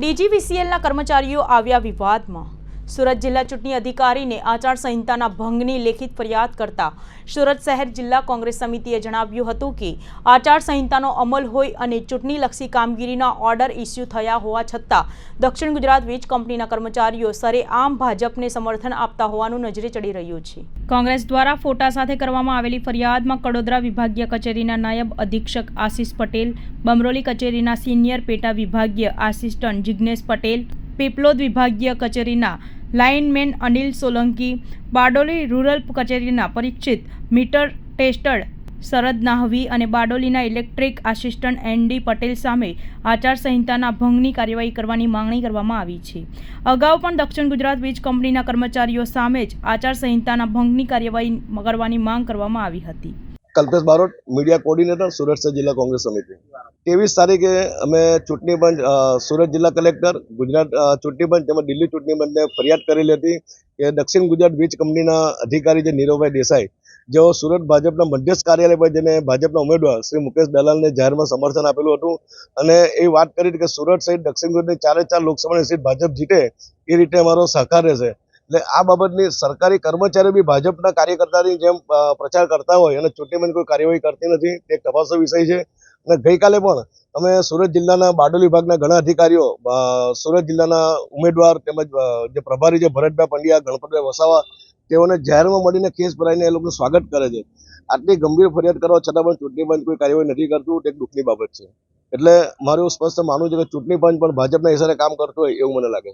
ડીજીવીસીએલના કર્મચારીઓ આવ્યા વિવાદમાં. સુરત જિલ્લા ચૂંટણી અધિકારીને આચારસંહિતાના ભંગની લેખિત ફરિયાદ કરતા સુરત શહેર જિલ્લા કોંગ્રેસ સમિતિએ જણાવ્યું હતું કે આચારસંહિતાનો અમલ હોય અને ચૂંટણીલક્ષી કામગીરીના ઓર્ડર ઇસ્યુ થયા હોવા છતાં દક્ષિણ ગુજરાત વીજ કંપનીના કર્મચારીઓ સરેઆમ ભાજપને સમર્થન આપતા હોવાનું નજરે ચડી રહ્યું છે. કોંગ્રેસ દ્વારા ફોટા સાથે કરવામાં આવેલી ફરિયાદમાં કડોદરા વિભાગીય કચેરીના નાયબ અધિક્ષક આશિષ પટેલ, બમરોલી કચેરીના સિનિયર પેટા વિભાગીય આસિસ્ટન્ટ જિજ્ઞેશ પટેલ, પીપલોદ વિભાગીય કચેરીના લાઇનમેન અનિલ સોલંકી બારડોલી રૂરલ કચેરીના પરીક્ષિત મીટર ટેસ્ટર શરદ નાહવી અને બારડોલીના ઇલેક્ટ્રિક આસિસ્ટન્ટ એનડી પટેલ સામે આચારસંહિતાના ભંગની કાર્યવાહી કરવાની માંગણી કરવામાં આવી છે. અગાઉ પણ દક્ષિણ ગુજરાત વીજ કંપનીના કર્મચારીઓ સામે જ આચારસંહિતાના ભંગની કાર્યવાહી કરવાની માંગ કરવામાં આવી હતી. કલ્પેશ બારોટ, મીડિયા કોર્ડિનેટર સુરત જિલ્લા કોંગ્રેસ સમિતિ. ત્રેવીસ તારીખે અમે ચૂંટણી પંચ સુરત જિલ્લા કલેક્ટર, ગુજરાત ચૂંટણી પંચ તેમજ દિલ્હી ચૂંટણી પંચને ફરિયાદ કરેલી હતી કે દક્ષિણ ગુજરાત વીજ કંપનીના અધિકારી જે નીરવભાઈ દેસાઈ, જેઓ સુરત ભાજપના મધ્યસ્થ કાર્યાલય પર જેને ભાજપના ઉમેદવાર શ્રી મુકેશ દલાલને જાહેરમાં સમર્થન આપેલું હતું અને એ વાત કરી કે સુરત સહિત દક્ષિણ ગુજરાતની ચારે ચાર લોકસભાની સીટ ભાજપ જીતે, એ રીતે અમારો સહકાર રહેશે. એટલે આ બાબતની સરકારી કર્મચારીઓ બી ભાજપના કાર્યકર્તાની જેમ પ્રચાર કરતા હોય અને ચૂંટણી કોઈ કાર્યવાહી કરતી નથી, તે તપાસો વિષય છે. અને ગઈકાલે પણ અમે સુરત જિલ્લાના બારડોલી વિભાગના ઘણા અધિકારીઓ સુરત જિલ્લાના ઉમેદવાર તેમજ જે પ્રભારી છે ભરતભાઈ પંડ્યા, ગણપતભાઈ વસાવા, તેઓને જાહેરમાં મળીને કેસ ભરાઈને એ લોકોનું સ્વાગત કરે છે. આટલી ગંભીર ફરિયાદ કરવા છતાં પણ ચૂંટણી પંચ કોઈ કાર્યવાહી નથી કરતું, તે દુઃખની બાબત છે. એટલે મારું સ્પષ્ટ માનવું છે કે ચૂંટણી પંચ પણ ભાજપના હિસાબે કામ કરતું હોય એવું મને લાગે.